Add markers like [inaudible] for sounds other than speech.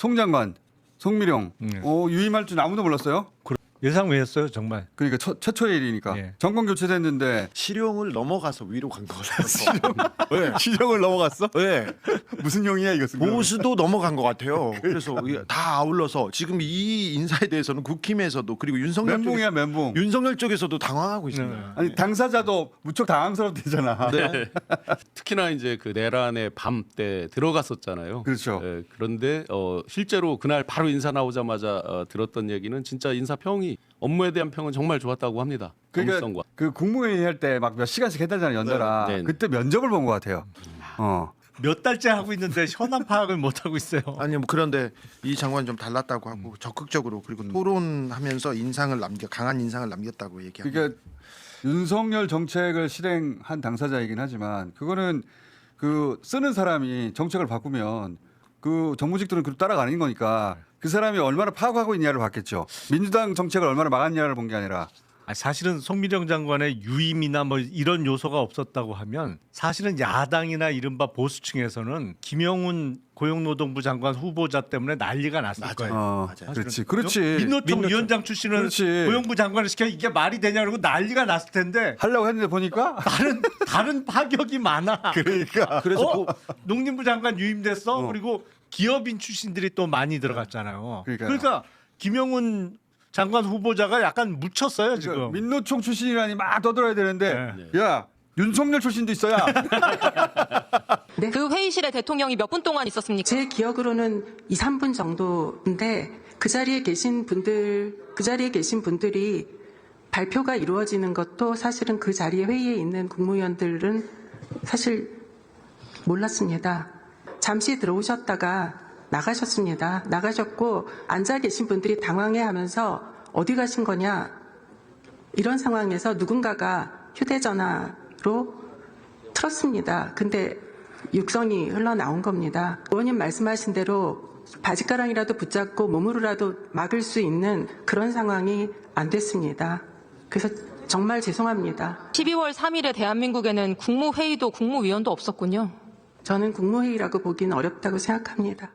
송 장관, 송미령 네. 어, 유임할 줄 아무도 몰랐어요. 예상 외였어요 정말. 그러니까 처- 최초의 일이니까 예. 정권 교체됐는데 실용을 넘어가서 위로 간 거라서. 네. 시정을 넘어갔어? 네. 무슨 형이야 이거? 보수도 넘어간 것 같아요. [laughs] 그래서 이게 다 아울러서 지금 이 인사에 대해서는 국힘에서도 그리고 윤석열 쪽에, 멘붕이야 멘붕. 윤석열 쪽에서도 당황하고 있습니다. 아니 당사자도 무척 당황스럽대잖아. 네. [laughs] 특히나 이제 그 내란의 밤 때 들어갔었잖아요. 그렇죠. 예, 그런데 어, 실제로 그날 바로 인사 나오자마자 어, 들었던 얘기는 진짜 인사 평이 업무에 대한 평은 정말 좋았다고 합니다. 그러니까. 그 국무회의 할 때 막 몇 시간씩 했다잖아 연달아. 네, 네. 그때 면접을 본 것 같아요. 어. 몇 달째 하고 있는데 현안 파악을 못 하고 있어요. [laughs] 아니 뭐 그런데 이 장관 좀 달랐다고 하고 적극적으로 그리고 토론하면서 인상을 남겨 강한 인상을 남겼다고 얘기합니다. 그러니까 윤석열 정책을 실행한 당사자이긴 하지만 그거는 그 쓰는 사람이 정책을 바꾸면 그 정무직들은 그 따라가는 거니까 그 사람이 얼마나 파악하고 있냐를 봤겠죠. 민주당 정책을 얼마나 막았냐를 본 게 아니라 아, 사실은 송미령 장관의 유임이나 뭐 이런 요소가 없었다고 하면 사실은 야당이나 이른바 보수층에서는 김영훈 고용노동부 장관 후보자 때문에 난리가 났을 맞아요. 거예요. 어, 맞아요. 그렇지, 그렇지. 민노총 민노총. 위원장 출신은 그렇지. 고용부 장관을 시켜 이게 말이 되냐 그러고 난리가 났을 텐데 하려고 했는데 보니까 다른 다른 파격이 많아. 그러니까 그래서 어? 고- 농림부 장관 유임됐어. 어. 그리고 기업인 출신들이 또 많이 들어갔잖아요. 그러니까요. 그러니까 김영훈 장관 후보자가 약간 묻혔어요 그러니까 지금. 민노총 출신이라니 막 떠들어야 되는데 네. 야 윤석열 출신도 있어야 [laughs] 네. 그 회의실에 대통령이 몇 분 동안 있었습니까? 제 기억으로는 2, 3분 정도인데 그 자리에 계신 분들 그 자리에 계신 분들이 발표가 이루어지는 것도 사실은 그 자리에 회의에 있는 국무위원들은 사실 몰랐습니다. 잠시 들어오셨다가 나가셨습니다. 나가셨고 앉아 계신 분들이 당황해 하면서 어디 가신 거냐 이런 상황에서 누군가가 휴대전화로 틀었습니다. 근데 육성이 흘러나온 겁니다. 의원님 말씀하신 대로 바지가랑이라도 붙잡고 몸으로라도 막을 수 있는 그런 상황이 안 됐습니다. 그래서 정말 죄송합니다. 12월 3일에 대한민국에는 국무회의도 국무위원도 없었군요. 저는 국무회의라고 보기는 어렵다고 생각합니다.